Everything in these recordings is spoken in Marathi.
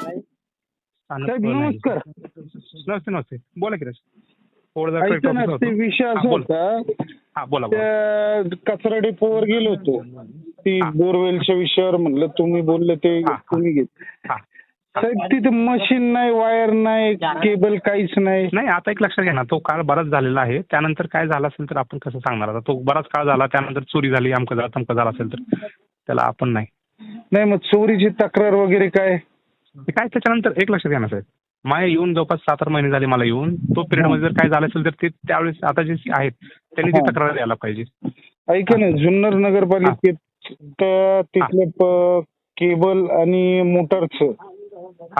साहेब नमस्कार. नमस्ते नमस्ते. बोला की ते. विषय हा, असा. होता. कचरा डेपोवर गेलो होतो. ती. बोरवेलच्या विषयावर म्हणलं तुम्ही बोलले ते. तुम्ही घेत साहेब तिथे मशीन नाही वायर नाही केबल काहीच नाही. नाही आता एक लक्षात घ्या ना तो काळ बराच झालेला आहे. त्यानंतर काय झालं असेल तर आपण कसं सांगणार? आता तो बराच काळ झाला त्यानंतर चोरी झाली अमकं झालं तमकं झालं असेल तर. त्याला आपण नाही. नाही मग चोरीची तक्रार वगैरे काय? ते काय त्याच्यानंतर एक लक्षात घ्या ना साहेब. मला येऊन जवळपास सात आठ महिने झाले मला येऊन. तो पिरियडमध्ये जर काय झालं असेल तर ते त्यावेळेस आता जे आहेत त्यांनी ती. तक्रार द्यायला पाहिजे. ऐका ना जुन्नर नगरपालिकेत तर तिथलं प- केबल आणि मोटरचं.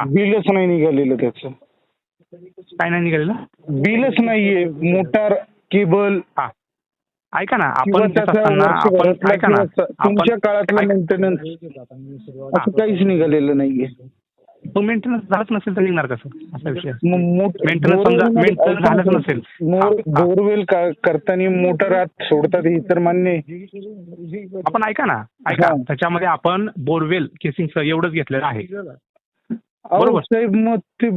बिलच नाही निघालेलं त्याचं. काय नाही निघालेलं? बिलच नाहीये. मोटार केबल हा. ऐका ना किंवा आपण त्याचा असताना आपण वर्षभरातला ऐका ना किंवा स- तुमच्या काळातलं ऐका- मेंटेनन्स असं काहीच निघालेलं नाहीये. तो मेंटेनन्स झालंच नसेल तर निघणार कसं असा विषय आहे. मग मोट- Maintenance समजा- ना झालंच नसेल. बोरवेल करताना मोटर आत सोडतात हे तर मान्य. आपण ऐका ना ऐका. त्याच्यामध्ये आपण बोरवेल केसिंग एवढंच घेतलेलं आहे बरोबर. साहेब मग ते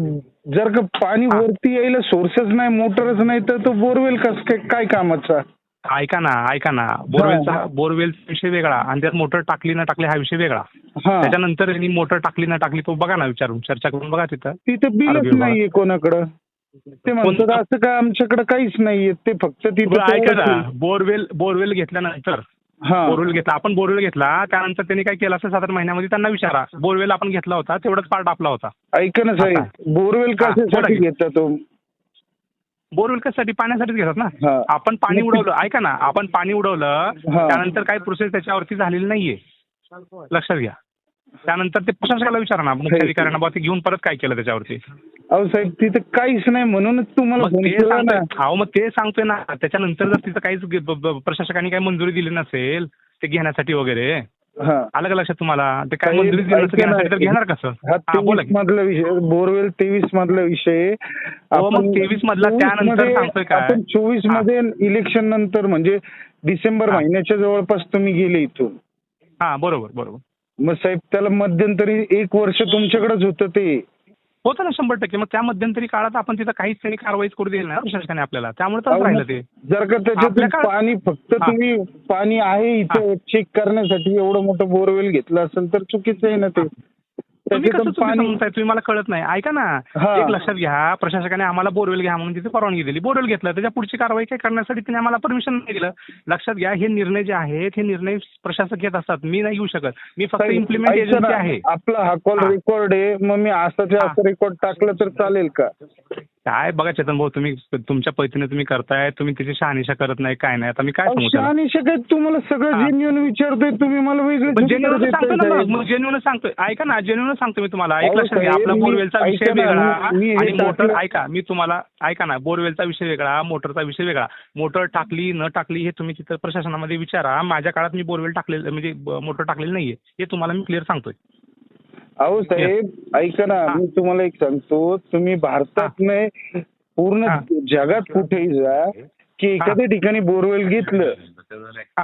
जर का पाणी. वरती यायला सोर्सच नाही मोटरच नाही तर तो बोरवेल कस काय कामाचा ऐका ना ऐका ना. बोरवेलचा बोरवेलचा विषय वेगळा आणि त्यात मोटर टाकली ना टाकली हा विषय वेगळा. त्याच्यानंतर यांनी मोटर टाकली ना टाकली तो बघा ना विचारून चर्चा करून बघा तिथं. तिथं बिलच नाहीये कोणाकडं. ते म्हणतात? असं काय आमच्याकडे काहीच नाहीये. ते फक्त तिथं ऐका ना. बोरवेल बोरवेल घेतल्यानंतर बोरवेल घेतला. आपण बोरवेल घेतला त्यानंतर त्यांनी काय केलं असं आठ महिन्यामध्ये त्यांना विचारा. बोरवेल आपण घेतला होता तेवढाच पार्ट आपला होता. ऐका ना साहेब. बोरवेल कशासाठी की. घेता तो? बोरवेल कशासाठी? पाण्यासाठीच घेतात ना. आपण पाणी उडवलं. ऐका ना आपण पाणी उडवलं. त्यानंतर काही प्रोसेस त्याच्यावरती झालेली नाहीये. लक्षात घ्या. त्यानंतर ते प्रशासकाला विचारा ना मुख्याधिकाऱ्यांना बा ते घेऊन परत काय केलं त्याच्यावरती? अहो साहेब तिथं काहीच नाही म्हणूनच तुम्हाला अहो मग ते सांगतोय ना. त्याच्यानंतर जर तिथं काहीच प्रशासकाने काही मंजुरी दिली नसेल ते घेण्यासाठी वगैरे आलं का लक्षात तुम्हाला? ते काय घेणार कसं? तेवीस मधला विषय बोरवेल तेवीस मधला विषय. हो, मग 23 मधला 24 त्यानंतर सांगतोय काय? चोवीस. मध्ये इलेक्शन नंतर म्हणजे डिसेंबर. महिन्याच्या जवळपास तुम्ही गेले इथून. हा बरोबर बरोबर. मग साहेब त्याला मध्यंतरी एक वर्ष तुमच्याकडेच होतं ते. होतं ना शंभर टक्के. मग त्या मध्यंतरी काळात आपण तिथं काहीच त्यांनी कारवाईच करू दिली नाही ना प्रशासनाने आपल्याला. त्यामुळे तसं राहिलं ते. जर का आपल्याकडे- पाणी फक्त हा. तुम्ही पाणी आहे इथं चेक करण्यासाठी एवढं मोठं बोरवेल घेतलं असेल तर चुकीचं आहे ना ते. तुम्ही कसं सांगताय? तुम्ही मला कळत नाही. ऐका ना. एक लक्षात घ्या. प्रशासकाने आम्हाला बोरवेल घ्या म्हणून तिथे परवानगी दिली. बोरवेल घेतलं. त्याच्या पुढची कारवाई काय करण्यासाठी त्यांनी आम्हाला परमिशन नाही दिलं. लक्षात घ्या हे निर्णय जे आहेत हे निर्णय प्रशासक घेत असतात. मी नाही घेऊ शकत. मी फक्त इम्प्लिमेंट एजन्सी आहे. आपला हा कॉल. रेकॉर्ड आहे. मग मी असं. असं रेकॉर्ड टाकलं तर चालेल का? काय बघा चेतन भाऊ तुम्ही तुमच्या पद्धतीने तुम्ही करताय तुम्ही त्याची शहानिशा करत नाही काय नाही. आता मी काय सांगू त्याला? शहानिशा काय? तुम्हाला सगळं. जेन्युन विचारतोय तुम्ही मला वेगळं जेन्युन सांगतो ना मग मग जेन्युन सांगतोय. ऐका ना जेन्युन सांगतो मी तुम्हाला. एक अहो, लक्षात घ्या साहेब, आपला मी- बोरवेलचा विषय ऐका ना, वेगळा मी- मी हे आणि मोटर टाकलं- ऐका मी तुम्हाला ऐका ना बोरवेलचा विषय वेगळा मोटरचा विषय वेगळा. मोटर टाकली न टाकली हे तुम्ही तिथं प्रशासनामध्ये विचारा. माझ्या काळात मी बोरवेल टाकलेलं म्हणजे ब- मोटर टाकलेली नाहीये. हे तुम्हाला मी क्लिअर सांगतोय. अहो साहेब ऐका ना. मी तुम्हाला एक सांगतो. तुम्ही भारतात नाही पूर्ण. जगात कुठेही जा की एखाद्या ठिकाणी बोरवेल घेतलं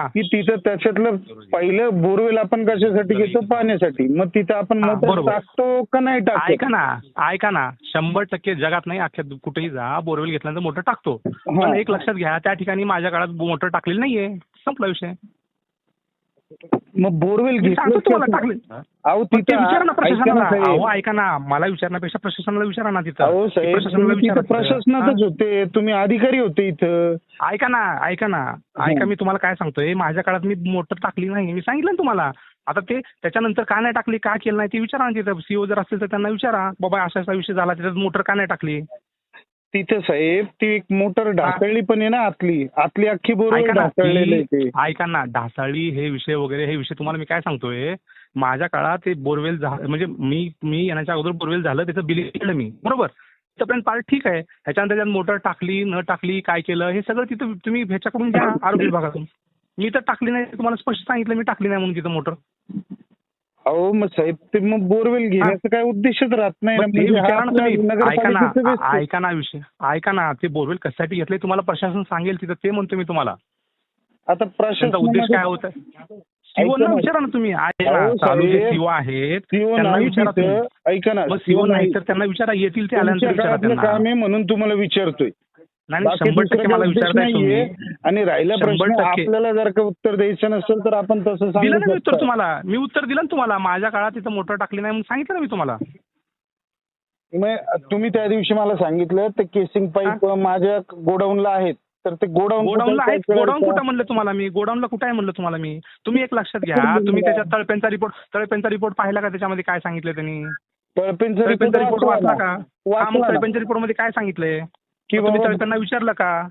की तिथं त्याच्यातलं पहिलं बोरवेल आपण कशासाठी घेतो? पाण्यासाठी. मग तिथं आपण मोटर. टाकतो का नाही ऐका टाकतो ना ऐका ना. शंभर टक्के जगात नाही अख्ख्या कुठेही जा बोरवेल घेतल्यानंतर मोटर टाकतो. पण एक लक्षात घ्या त्या ठिकाणी माझ्या काळात मोटर टाकलेली नाहीये. संपला विषय. मग बोरवेल घेतलं अहो तिथं ऐका ना प्रशासनाला. साहेब. अहो ऐका ना. मला विचारण्यापेक्षा प्रशासनाला विचारा ना तिथं. प्रशासनाला. प्रशासनातच होते. तुम्ही अधिकारी होते इथं. हा? ऐका ना ऐका ना. ऐका मी तुम्हाला काय सांगतोय? माझ्या काळात मी मोटर टाकली नाही. मी सांगितलं ना तुम्हाला. आता ते त्याच्यानंतर का नाही टाकली का केलं नाही ते विचारा ना तिथं. सीओ जर असेल तर त्यांना विचारा. बाबा असा असा विषय झाला त्याच्यात मोटर का नाही टाकली? तिथं साहेब ती एक मोटर ढासळली पण आहे ना आतली. आतली अख्खी ना ढासळलेली आहे ते ऐका ना ढासाळी हे विषय वगैरे हे विषय तुम्हाला मी काय सांगतोय? माझ्या काळात ते बोरवेल झा- म्हणजे मी मी येण्याच्या अगोदर बोरवेल झालं त्याचं बिल केलं मी. बरोबर? तिथपर्यंत पार्ट ठीक आहे. ह्याच्यानंतर त्याच्यात मोटर टाकली न टाकली काय केलं हे सगळं तिथं तुम्ही ह्याच्याकडून घ्या आरोग्य विभागातून मी तर टाकली नाही तुम्हाला स्पष्ट सांगितलं मी टाकली नाही म्हणून तिथं मोटर. अहो मग साहेब ते मग बोरवेल घेण्याचा काय उद्देशच राहत नाही म्हणजे हा ऐका ना. ऐका ना विषय. ऐका ना ते बोरवेल कशासाठी घेतले तुम्हाला प्रशासन सांगेल तिथं ते म्हणतो मी तुम्हाला. आता त्यांचा उद्देश काय होता सीओना. विचारा ना तुम्ही. चालू जे सीओ आहेत त्यांना विचारा ऐका ना मग सीओ नाही तर त्यांना विचारा येतील ते आल्यानंतर विचारा काम आहे म्हणून तुम्हाला विचारतोय. आणि राहिला प्रश्न. आपल्याला जर का उत्तर द्यायचं नसेल तर आपण तसं दिलं सांगू ना उत्तर तुम्हाला. मी उत्तर दिलं ना तुम्हाला. माझ्या काळात तिथं मोटर टाकली नाही म्हणून सांगितलं ना मी तुम्हाला. तुम्ही त्या दिवशी मला सांगितलं ते केसिंग पाईप माझ्या गोडाऊनला आहेत. तर ते गोडाऊन गोडाऊनला आहे गोडाऊन कुठं म्हणलं तुम्हाला मी? गोडाऊनला कुठं आहे म्हणलं तुम्हाला मी? तुम्ही एक लक्षात घ्या. तुम्ही त्याच्यात तळप्यांचा रिपोर्ट तळप्यांचा रिपोर्ट पाहिला का त्याच्यामध्ये काय सांगितलं त्यांनी? तळपेंचा रिपोर्ट वाचला का? मग वाचला तळप्यांच्या रिपोर्टमध्ये काय सांगितलंय? की बाबा- तळप्यांना विचारलं का?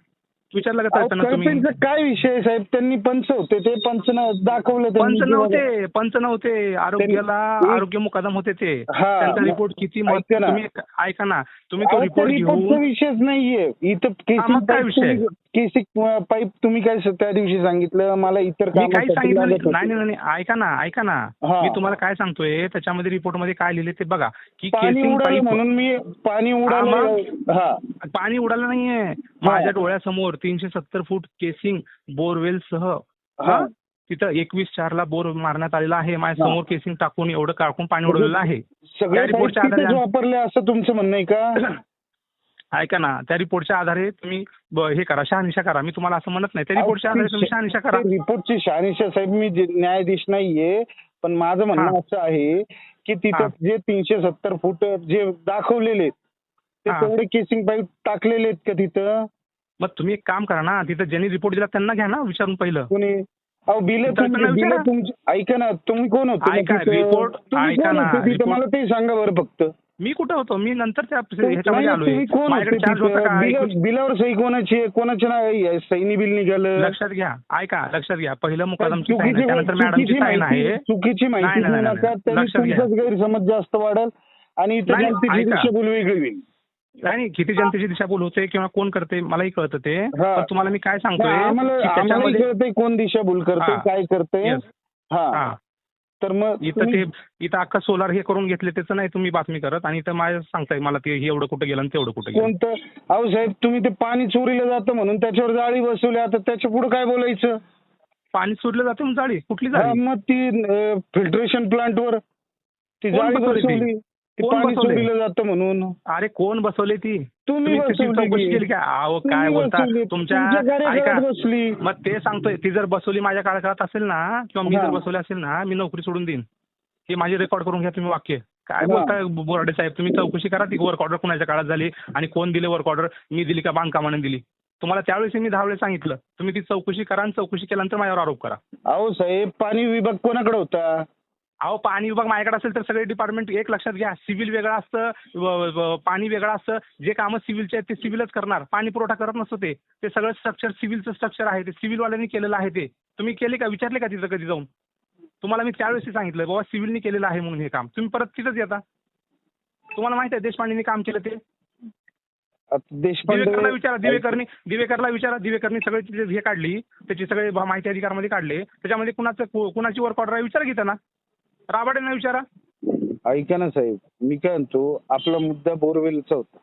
विचारलं का तळपेंचा काय विषय आहे, साहेब? त्यांनी पंच होते ते पंच दाखवलं त्यांनी. पंच नव्हते पंच नव्हते. आरोग्याला त्यांनी- आरोग्य मुकादम होते ते. हा, त्यांचा रिपोर्ट किती ऐका ना. तुम्ही ऐका ना. तुम्ही तो रिपोर्ट विषयच नाहीये. इथं हा, काय विषय? केसिंग पाईप तुम्ही काय त्या दिवशी सांगितलं? मला इतर मी काही सांगितलं नाही. नाही नाही, नाही. ऐका ना ऐका ना. हा. मी तुम्हाला काय सांगतोय त्याच्यामध्ये रिपोर्टमध्ये काय लिहिले ते बघा. की पाणी केसिंग उडालं पाईप म्हणून मी पाणी उडालं. हा पाणी उडालं नाहीये. माझ्या डोळ्यासमोर तीनशे सत्तर फूट केसिंग बोरवेल सह हा. तिथं एकवीस चारला बोर मारण्यात आलेला आहे. माझ्यासमोर केसिंग टाकून एवढं काढून पाणी उडवलेलं आहे. सगळे त्या रिपोर्टच्या पाईप तिथेच आधारे वापरले असं तुमचं म्हणणं आहे का? ऐका ना त्या रिपोर्टच्या आधारे तुम्ही ब- हे करा शहानिशा करा. मी तुम्हाला असं म्हणत नाही. त्या रिपोर्टच्या आधारे तुम्ही शहानिशा करा. रिपोर्टची शहानिशा साहेब मी जे- न्यायाधीश नाहीये पण माझं म्हणणं हा. असं आहे की हा. तिथं जे तीनशे सत्तर फूट जे दाखवलेले आहेत, ते हा. तेवढे केसिंग पाईप टाकलेले आहेत का तिथं? मग तुम्ही एक काम करा ना तिथं ज्यांनी रिपोर्ट दिला त्यांना घ्या ना विचारून पहिलं. कोणी? अहो बिल त्यांना बिल विचारा. तुमची? ऐका ना तुम्ही कोण होते? ऐका, report- ऐका ना, तिथं report- मला ते सांगा बरं फक्त. मी कुठं होतो? मी नंतर त्या नाही, ह्याच्यामध्ये आलोय. माझ्याकडे चार्ज होता बिलावर सही कोणाची आहे? कोणाच्या नाव सैनी बिल निघालं. लक्षात घ्या. ऐका लक्षात घ्या. पहिलं मुकादमची साईन आहे चुकीची त्यानंतर मॅडमची साईन आहे. चुकीची माहिती नाही, नाही, नाही, नाही. लक्षात घ्या. गैरसमज जास्त वाढेल आणि नाही, वेगळी होईल. नाही नाही, किती जनतेची दिशाभूल होते किंवा कोण करते मलाही कळतं ते. पण तुम्हाला मी काय सांगतोय नाही, कोण दिशाभूल करते. काय करते तर मग इथं ते इथं अख्खा सोलार हे करून घेतले त्याचं नाही तुम्ही बातमी करत. आणि इथं माझ्या सांगताय मला ते हे एवढं कुठं गेलं आणि तेवढं कुठं गेलं. कोणतं? अहो साहेब तुम्ही ते पाणी चोरीला जातं म्हणून त्याच्यावर जाळी बसवली. आता त्याच्या पुढे काय बोलायचं? पाणी सोडलं जातं मग जाळी? कुठली हा, जाळी? मग ती फिल्ट्रेशन प्लांट वर ती कोण जाळी बसवली ती? बसवली. कोण पाणी बसवली? जातं म्हणून. अरे कोण बसवली ती? तुम्ही त्याची बसवली चौकशी? केली का अहो तुम्ही काय बोलता? बसवली. तुमच्या ऐका बसली. मग ते सांगतोय ती जर बसवली माझ्या काळात असेल ना किंवा मी हा. जर बसवली असेल ना मी नोकरी सोडून देईन. हे माझी रेकॉर्ड करून घ्या तुम्ही वाक्य. काय हा. बोलताय बोराडे साहेब? तुम्ही चौकशी करा ती वर्क ऑर्डर कुणाच्या काळात झाली आणि कोण दिले वर्क ऑर्डर मी दिली का बांधकामाने दिली? तुम्हाला त्यावेळेस मी दहा वेळेस सांगितलं. तुम्ही ती चौकशी करा आणि चौकशी केल्यानंतर माझ्यावर आरोप करा. अहो साहेब पाणी विभाग कोणाकडे होता? अहो पाणी विभाग माझ्याकडे असेल तर सगळे डिपार्टमेंट एक लक्षात घ्या. सिव्हिल वेगळं असतं पाणी वेगळं असतं. जे कामं सिव्हिलचे आहेत ते सिव्हिलच करणार. पाणी पुरवठा करत नसतो ते. ते सगळं स्ट्रक्चर सिव्हिलचं स्ट्रक्चर आहे ते. सिव्हिलवाल्यांनी केलेलं आहे ते. तुम्ही केले का? विचारले का तिथं कधी जाऊन? तुम्हाला मी त्यावेळेस सांगितलं बाबा सिव्हिलनी केलेलं आहे म्हणून हे काम. तुम्ही परत तिथंच येता. तुम्हाला माहिती आहे देशपांडेंनी काम केलं ते? दिवेकरला विचारा दिवेकरनी दिवेकरला विचारा दिवेकरनी सगळे तिथे हे काढली. त्याची सगळे माहिती अधिकारमध्ये काढले. त्याच्यामध्ये कुणाचं कुणाची वर्क ऑर्डर आहे विचारा की राबाडेंना विचारा. ऐका ना साहेब मी काय म्हणतो आपला मुद्दा बोरवेलचा होता.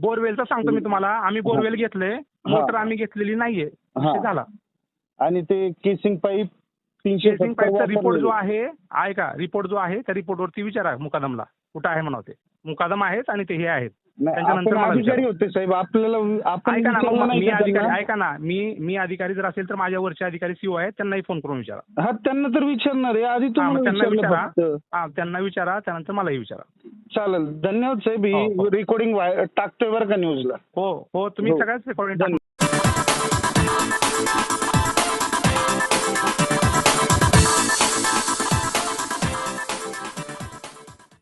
बोरवेलचं सांगतो मी तुम्हाला. आम्ही बोरवेल घेतले मोटर आम्ही घेतलेली नाहीये. हा. झाला. आणि ते केसिंग पाईप तीनशे केसिंग सत्तर पाईपचा रिपोर्ट जो वापरलेले. आहे ऐका रिपोर्ट जो आहे त्या रिपोर्टवरती विचारा मुकादमला. कुठं आहे म्हणा ते. मुकादम आहेत आणि ते हे आहेत. नाही, आपण अधिकारी. होते साहेब आपल्याला आपण ऐका ना मग मी अधिकारी? ऐका ना मी मी अधिकारी जर असेल तर माझ्या वरचे अधिकारी सीओ आहेत त्यांनाही फोन करून विचारा हा त्यांना तर विचारणार आहे आधी हा, तुम्हाला मग त्यांना विचारा हा त्यांना विचारा त्यानंतर मलाही विचारा चालेल धन्यवाद साहेब हो, ही हो. रेकॉर्डिंग टाकतोय बरं का न्यूजला हो हो तुम्ही हो. सगळ्याच रेकॉर्डिंग